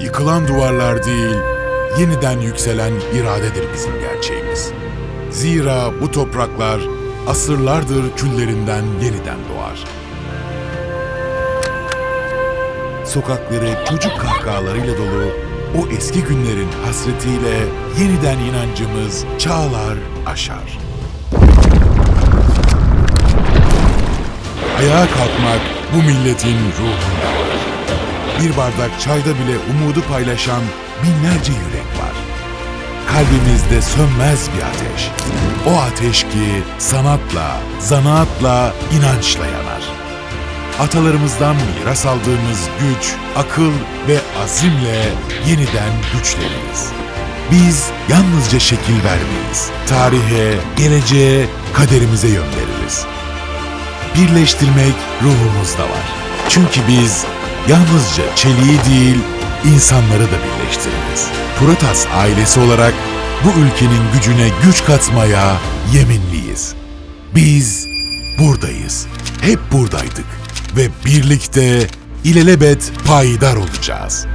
Yıkılan duvarlar değil, yeniden yükselen iradedir bizim gerçeğimiz. Zira bu topraklar asırlardır küllerinden yeniden doğar. Sokakları çocuk kahkahalarıyla dolu o eski günlerin hasretiyle yeniden inancımız çağlar aşar. Ayağa kalkmak bu milletin ruhunda. Bir bardak çayda bile umudu paylaşan binlerce yürek var. Kalbimizde sönmez bir ateş. O ateş ki sanatla, zanaatla, inançla yanar. Atalarımızdan miras aldığımız güç, akıl ve azimle yeniden güçleniriz. Biz yalnızca şekil vermeyiz. Tarihe, geleceğe, kaderimize yön veririz. Birleştirmek ruhumuzda var. Çünkü biz yalnızca çeliği değil, insanları da birleştiririz. Puratas ailesi olarak bu ülkenin gücüne güç katmaya yeminliyiz. Biz buradayız. Hep buradaydık ve birlikte ilelebet payidar olacağız.